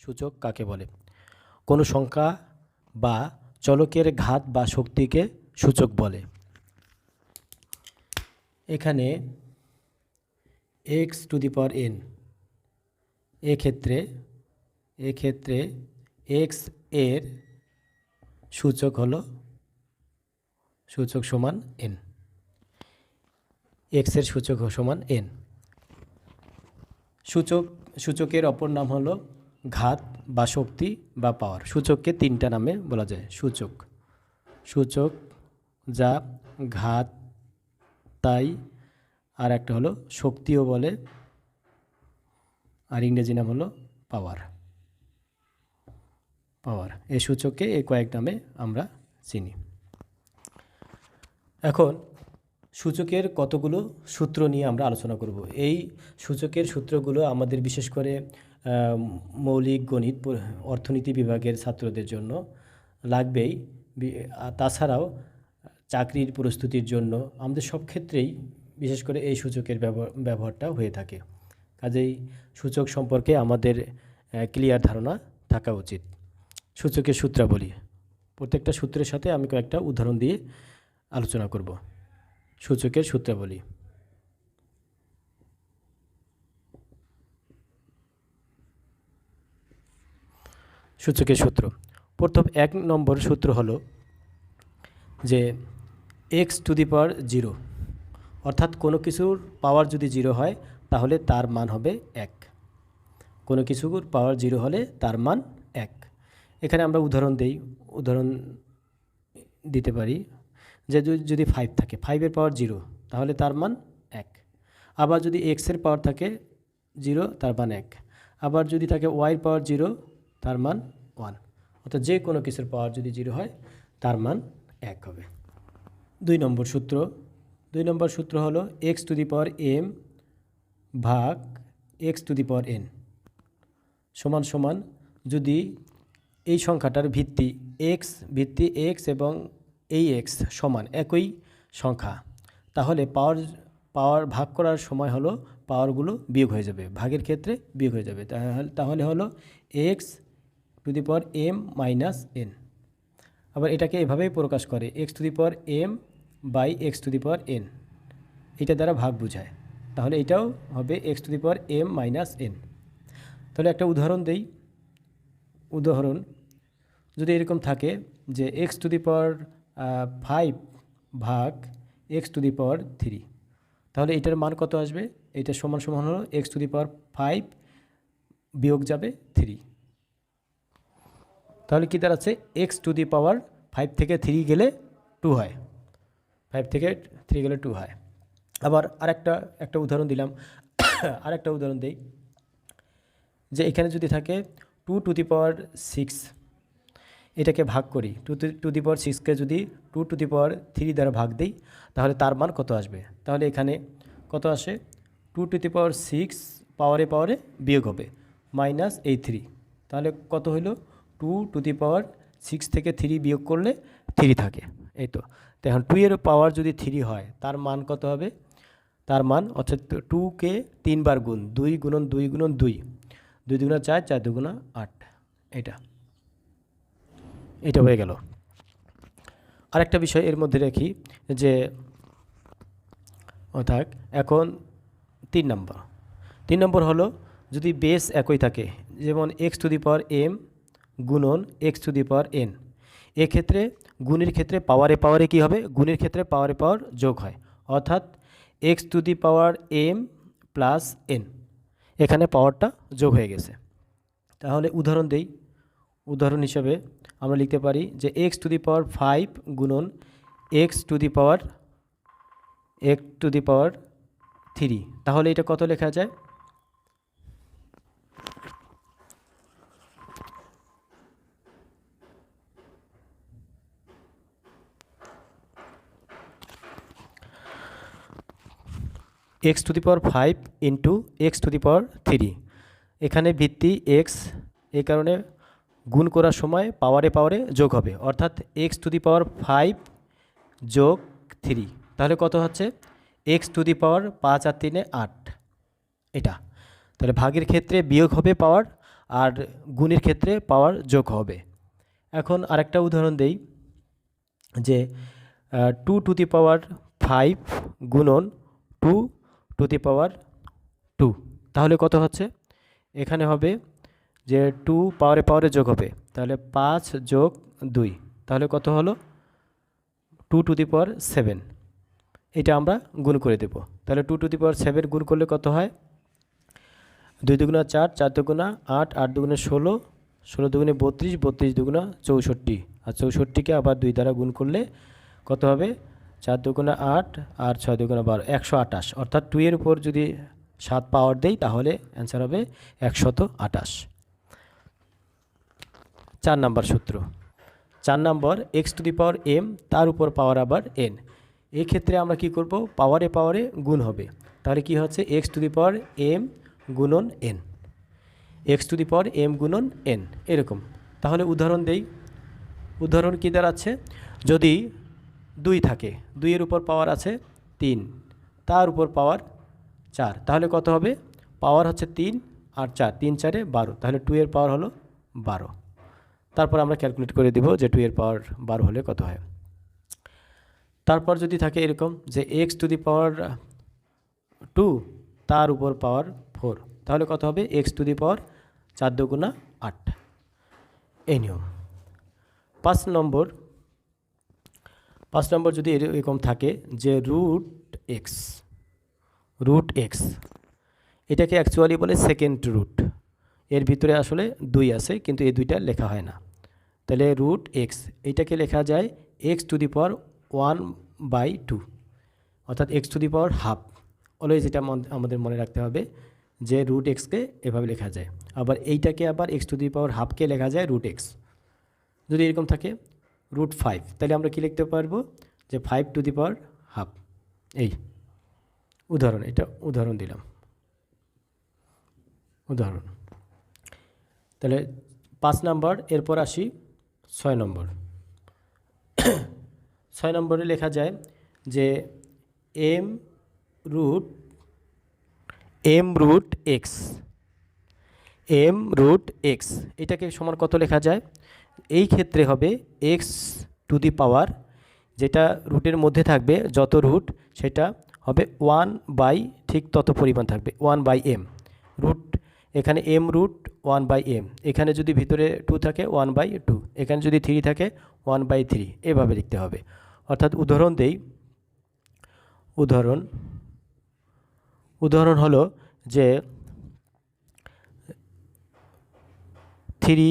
সূচক কাকে বলে? কোনো সংখ্যা বা চলকের ঘাত বা শক্তিকে সূচক বলে। এখানে X to the power N এক্ষেত্রে এক্ষেত্রে এক্সের সূচক হলো সূচক সমান এন এক্সের সূচক সমান এন সূচক, সূচকের অপর নাম হলো ঘাত বা শক্তি বা পাওয়ার সূচককে তিনটা নামে বলা যায়, সূচক। সূচক যা ঘাত, তাই, আর একটা হলো শক্তিও বলে, আর ইংরেজি নাম হলো পাওয়ার পাওয়ার এই সূচককে এই কয়েক নামে আমরা চিনি। এখন সূচকের কতগুলো সূত্র নিয়ে আমরা আলোচনা করব? এই সূচকের সূত্রগুলো আমাদের বিশেষ করে মৌলিক গণিত অর্থনীতি বিভাগের ছাত্রদের জন্য লাগবেই। তাছাড়াও চাকরির প্রস্তুতির জন্য আমাদের সব ক্ষেত্রেই বিশেষ করে এই সূচকের ব্যবহার ব্যবহারটা হয়ে থাকে। কাজেই সূচক সম্পর্কে আমাদের ক্লিয়ার ধারণা থাকা উচিত। সূচকের সূত্রাবলী। প্রত্যেকটা সূত্রের সাথে আমি কয়েকটা উদাহরণ দিয়ে আলোচনা করব। সূচকের সূত্রাবলী। সূচকের সূত্র। প্রথম এক নম্বর সূত্র হলো যে X to the power zero অর্থাৎ কোনো কিছুর পাওয়ার যদি জিরো হয়, তাহলে তার মান হবে এক। কোনো কিছুর পাওয়ার জিরো হলে তার মান এক। এখানে আমরা উদাহরণ দেই, উদাহরণ দিতে পারি যে যদি- ফাইভ থাকে ফাইভের পাওয়ার জিরো তাহলে তার মান এক। আবার যদি এক্সের পাওয়ার থাকে জিরো তার মান এক। আবার যদি থাকে ওয়াইয়ের পাওয়ার জিরো তার মান ওয়ান অর্থাৎ যে কোনো কিছুর পাওয়ার যদি জিরো হয়, তার মান এক হবে। দুই নম্বর সূত্র। দুই নম্বর সূত্র হলো X to the power M ভাগ X to the power N সমান সমান যদি এই সংখ্যাটার ভিত্তি এক্স ভিত্তি এক্স এবং এই এক্স সমান একই সংখ্যা, তাহলে পাওয়ার পাওয়ার ভাগ করার সময় হলো পাওয়ারগুলো বিয়োগ হয়ে যাবে, ভাগের ক্ষেত্রে বিয়োগ হয়ে যাবে। তাহলে হলো X to the power M minus N আবার এটাকে এভাবেই প্রকাশ করে X to the power M by X to the power N এটা দ্বারা ভাগ বোঝায়। তাহলে এটাও হবে X to the power M minus N তাহলে একটা উদাহরণ দেই। উদাহরণ, যদি এরকম থাকে যে X to the power five ভাগ X to the power three তাহলে এটার মান কত আসবে? এটা সমান সমান হলো X to the power five বিয়োগ যাবে থ্রি তাহলে কী দাঁড়াচ্ছে? X to the power five থেকে থ্রি গেলে টু হয়। ফাইভ থেকে থ্রি গেলে টু হয়। আবার আরেকটা, একটা উদাহরণ দিলাম। আরেকটা উদাহরণ দেই। যে এখানে যদি থাকে two to the power six এটাকে ভাগ করি। টু টু দি পাওয়ার সিক্সকে যদি two to the power three দ্বারা ভাগ দিই, তাহলে তার মান কত আসবে? তাহলে এখানে কত আসে? Two to the power six পাওয়ারে পাওয়ারে বিয়োগ হবে। মাইনাস এই থ্রি তাহলে কত হলো two to the power six থেকে থ্রি বিয়োগ করলে থ্রি থাকে, এই তো। এখন টু এর পাওয়ার যদি থ্রি হয়, তার মান কত হবে? তার মান অর্থাৎ টুকে তিনবার গুণ দুই গুণন দুই গুণন দুই। দুই দুগুণা চার চার দুগুণা আট। এটা। এটা হয়ে গেল। আরেকটা বিষয় এর মধ্যে রাখি যে অর্থাৎ এখন তিন নম্বর। তিন নম্বর হলো যদি বেস একই থাকে, যেমন X to the power M গুণন X to the power N এক্ষেত্রে গুণের ক্ষেত্রে পাওয়ারে পাওয়ারে কী হবে? গুণের ক্ষেত্রে পাওয়ারে পাওয়ার যোগ হয়। অর্থাৎ X to the power M plus N এখানে পাওয়ারটা যোগ হয়ে গেছে। তাহলে উদাহরণ দেই। উদাহরণ হিসাবে আমরা লিখতে পারি যে X to the power five গুণন X to the power X to the power three তাহলে এটা কত লেখা যায়? X to the power five into X to the power three এখানে ভিত্তি এক্স এই কারণে গুণ করার সময় পাওয়ারে পাওয়ারে যোগ হবে। অর্থাৎ X to the power five যোগ থ্রি তাহলে কত হচ্ছে? এক্স টু দি পাওয়ার পাঁচ আর তিনে আট। এটা। তাহলে ভাগের ক্ষেত্রে বিয়োগ হবে পাওয়ার আর গুণের ক্ষেত্রে পাওয়ার যোগ হবে। এখন আরেকটা উদাহরণ দেই, যে two to the power five গুণন two to the power two. তাহলে কত হচ্ছে? এখানে হবে যে টু পাওয়ারে পাওয়ারে যোগ হবে। তাহলে পাঁচ যোগ দুই। তাহলে কত হলো? Two to the power seven. এটা আমরা গুণ করে দেব। তাহলে two to the power seven গুণ করলে কত হয়? দুই দুগুণা চার চার দুগুণা আট আট দুগুণে ষোলো ষোলো দুগুণে বত্রিশ বত্রিশ দুগুণা চৌষট্টি। আর চৌষট্টিকে আবার দুই দ্বারা গুণ করলে কত হবে? চার দুগুণা আট আর ছয় দুগুণা বারো, একশো আটাশ অর্থাৎ টু এর উপর যদি সাত পাওয়ার দেই, তাহলে অ্যান্সার হবে একশত আটাশ চার নাম্বার সূত্র। চার number x to the power m তার উপর পাওয়ার আবার এন এই ক্ষেত্রে আমরা কি করব? পাওয়ারে পাওয়ারে গুণ হবে। তাহলে কি হচ্ছে? X to the power m গুণন n x to the power m গুণন এন এরকম। তাহলে উদাহরণ দেই। উদাহরণ কী দাঁড়াচ্ছে? যদি দুই থাকে। দুইয়ের উপর পাওয়ার আছে তিন। তার উপর পাওয়ার চার। তাহলে কত হবে? পাওয়ার হচ্ছে তিন আর চার। তিন, চারে বারো। তাহলে টু এর পাওয়ার হলো বারো। তারপর আমরা ক্যালকুলেট করে দিব যে টু এর পাওয়ার বারো হলে কত হয়। তারপর যদি থাকে এরকম যে x to the power two তার উপর পাওয়ার ফোর তাহলে কত হবে? এক্স টু দি পাওয়ার চার দুগুণা আট। এই নিয়ম। পাঁচ নম্বর পাঁচ নম্বর যদি এরকম থাকে যে রুট এক্স রুট এক্স এটাকে অ্যাকচুয়ালি বলে সেকেন্ড রুট এর ভিতরে আসলে দুই আছে, কিন্তু এই দুইটা লেখা হয় না। তাহলে রুট এক্স এইটাকে লেখা যায় x to the power one by two অর্থাৎ x to the power half always এটা আমাদের মনে রাখতে হবে যে রুট এক্সকে এভাবে লেখা যায়। আবার এইটাকে আবার এক্স টু দি পাওয়ার হাফকে লেখা যায় রুট এক্স যদি এরকম থাকে রুট ফাইভ তাহলে আমরা কী লিখতে পারব? যে five to the power half এই উদাহরণ, এটা উদাহরণ দিলাম। উদাহরণ। তাহলে পাঁচ নম্বর, এরপর আসি ছয় নম্বর। ছয় নম্বরে লেখা যায় যে m root m root x m root x এটাকে সমান কত লেখা যায়? এই ক্ষেত্রে হবে এক্স টু দি পাওয়ার যেটা রুটের মধ্যে থাকবে, যত রুট সেটা হবে ওয়ান বাই ঠিক তত পরিমাণ থাকবে ওয়ান বাই এম রুট এখানে m root one by m এখানে যদি ভিতরে টু থাকে ওয়ান বাই টু এখানে যদি থ্রি থাকে ওয়ান বাই থ্রি এভাবে লিখতে হবে। অর্থাৎ উদাহরণ দেই। উদাহরণ উদাহরণ হলো যে থ্রি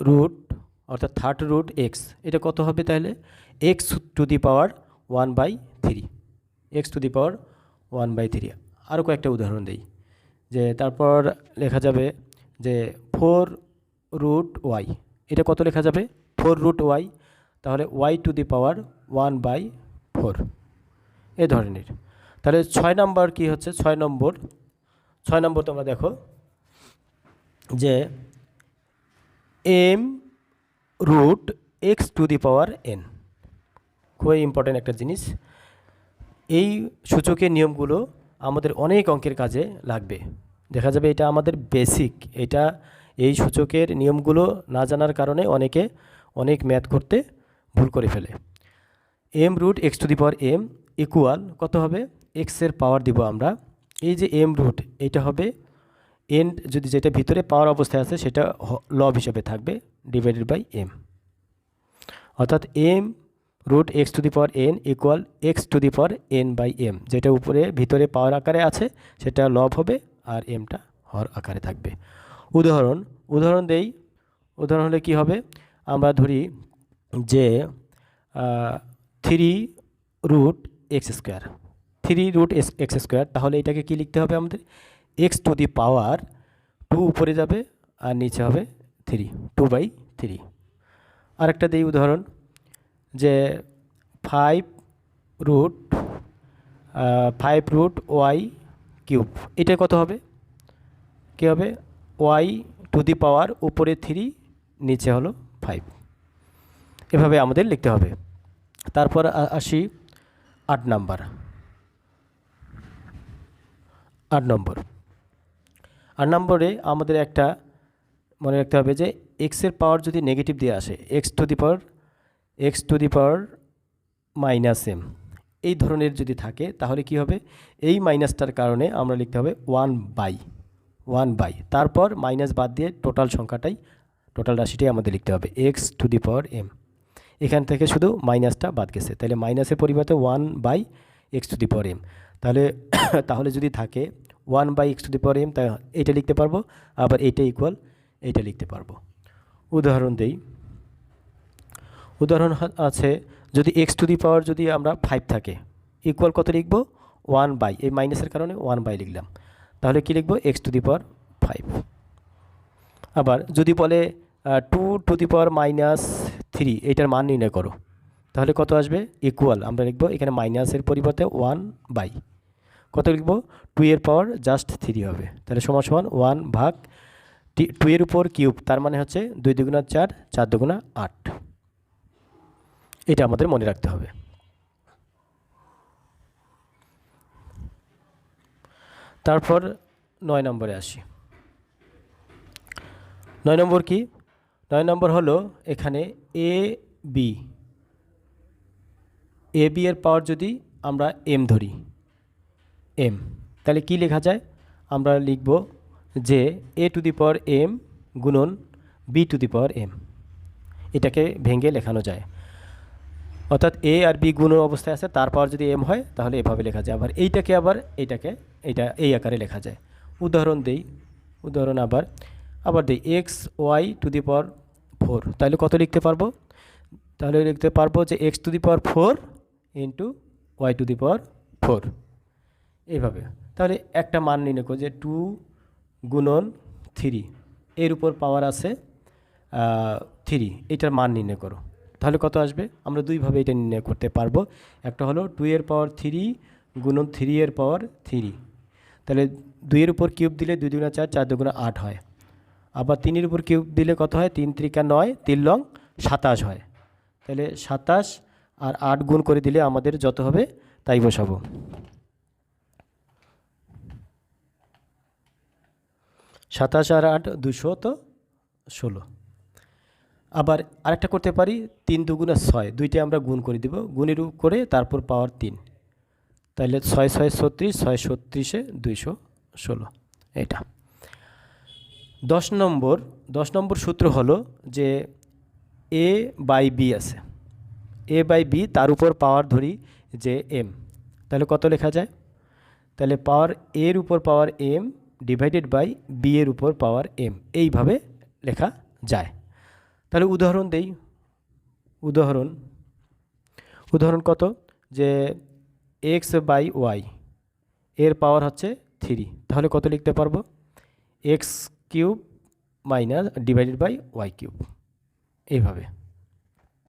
রুট অর্থাৎ থার্ড রুট এক্স এটা কত হবে তাহলে? X to the power one by three x to the power one by three আরও কয়েকটা উদাহরণ দিই, যে তারপর লেখা যাবে যে ফোর রুট ওয়াই এটা কত লেখা যাবে? ফোর রুট ওয়াই তাহলে y to the power one by four এ ধরনের। তাহলে ছয় নম্বর কি হচ্ছে? ছয় নম্বর ছয় নম্বর তোমরা দেখো যে m root x to the power n খুবই ইম্পর্ট্যান্ট একটা জিনিস। এই সূচকের নিয়মগুলো আমাদের অনেক অঙ্কের কাজে লাগবে। দেখা যাবে এটা আমাদের বেসিক এটা এই সূচকের নিয়মগুলো না জানার কারণে অনেকে অনেক ম্যাথ করতে ভুল করে ফেলে। M root x to the power m equal কত হবে? এক্সের পাওয়ার দিব আমরা। এই যে এম রুট এটা হবে এন যদি যেটা ভিতরে পাওয়ার অবস্থায় আছে সেটা লব হিসেবে থাকবে। ডিভাইডেড বাই এম অর্থাৎ m root x to the power n equal x to the power n by m যেটা উপরে ভিতরে পাওয়ার আকারে আছে, সেটা লব হবে আর এমটা হর আকারে থাকবে। উদাহরণ উদাহরণ দেই। উদাহরণ হলে কি হবে? আমরা ধরি যে three root x square three root x square তাহলে এটাকে কি লিখতে হবে আমাদের? X to the power two উপরে যাবে আর নিচে হবে থ্রি টু বাই থ্রি আরেকটা দিই উদাহরণ যে five root five root y cube এটা কত হবে? কী হবে? ওয়াই টু দি পাওয়ার উপরে থ্রি নিচে হলো ফাইভ এভাবে আমাদের লিখতে হবে। তারপর আসি আট নাম্বার। আট নম্বর। আট নম্বরে আমাদের একটা মনে রাখতে হবে যে এক্সের পাওয়ার যদি নেগেটিভ দিয়ে আসে x to the power x to the power minus m এই ধরনের যদি থাকে, তাহলে কি হবে? এই মাইনাসটার কারণে আমরা লিখতে হবে ওয়ান বাই ওয়ান বাই তারপর মাইনাস বাদ দিয়ে টোটাল সংখ্যাটাই টোটাল রাশিটাই আমাদের লিখতে হবে x to the power m এখান থেকে শুধু মাইনাসটা বাদ গেছে, তাহলে মাইনাসের পরিবর্তে one by x to the power m তাহলে তাহলে যদি থাকে one by x to the power m তা এইটা লিখতে পারব, আবার এইটা ইকুয়াল এইটা লিখতে পারব। উদাহরণ দেই। উদাহরণ আছে, যদি এক্স টু দি পাওয়ার যদি আমরা ফাইভ থাকে ইকুয়াল কত লিখব? ওয়ান বাই এই মাইনাসের কারণে ওয়ান বাই লিখলাম। তাহলে কি লিখব? X to the power five আবার যদি বলে two to the power minus three এইটার মান নির্ণয় করো। তাহলে কত আসবে? ইকুয়াল আমরা লিখব এখানে মাইনাসের পরিবর্তে ওয়ান বাই কত লিখব? টু এর পাওয়ার জাস্ট থ্রি হবে। তাহলে সমান সমান ওয়ান ভাগ টু এর উপর কিউব, তার মানে হচ্ছে দুই দুগুণা চার চার দুগুণা আট। এটা আমাদের মনে রাখতে হবে। তারপর নয় নম্বরে আসি। নয় নম্বর কি? নয় নম্বর হলো এখানে এ বি এ বি এর পাওয়ার যদি আমরা এম ধরি এম তাহলে কি লেখা যায়? আমরা লিখব যে a to the power m গুণন b to the power m এটাকে ভেঙে লেখানো যায়। অর্থাৎ এ আর বি গুণ অবস্থায় আছে, তার পাওয়ার যদি এম হয়, তাহলে এভাবে লেখা যায়। আবার এইটাকে আবার এইটাকে এইটা এই আকারে লেখা যায়। উদাহরণ দেই, উদাহরণ আবার। আবার দেই x y to the power four তাহলে কত লিখতে পারব? তাহলে লিখতে পারব যে x to the power four into y to the power four এইভাবে। তাহলে একটা মান নির্ণয় করো যে টু গুণন থ্রি। এর উপর পাওয়ার আছে থ্রি। এটার মান নির্ণয় করো। তাহলে কত আসবে? আমরা দুইভাবে এটা নির্ণয় করতে পারব। একটা হলো টু এর পাওয়ার থ্রি গুণন থ্রি এর পাওয়ার থ্রি তাহলে দুইয়ের উপর কিউব দিলে দুই দুগুণা চার চার দুগুণা আট হয়। আবার তিনের উপর কিউব দিলে কত হয়? তিন ত্রিকা নয়, তিন লং সাতাশ হয়। তাহলে সাতাশ আর আট গুণ করে দিলে আমাদের যত হবে, তাই বসাবো। সাতাশ আর আট দুশো তো ষোলো। আবার আরেকটা করতে পারি, তিন দুগুণে ছয়, দুইটা আমরা গুণ করে দিব, গুণের করে তারপর পাওয়ার তিন। তাহলে ছয় ছয়, ছত্রিশ, ছয়, ছত্রিশে দুইশো ষোলো। এটা দশ নম্বর দশ নম্বর সূত্র হলো যে এ বাই বি আছে। এ বাই বি তার উপর পাওয়ার ধরি যে এম। তাহলে কত লেখা যায়? তাহলে পাওয়ার এর উপর power m divided by b এর উপর পাওয়ার এম এইভাবে লেখা যায়। তাহলে উদাহরণ দেই। উদাহরণ। উদাহরণ কত? যে এক্স বাই ওয়াই এর পাওয়ার হচ্ছে থ্রি তাহলে কত লিখতে পারব? X cube minus divided by y cube এইভাবে।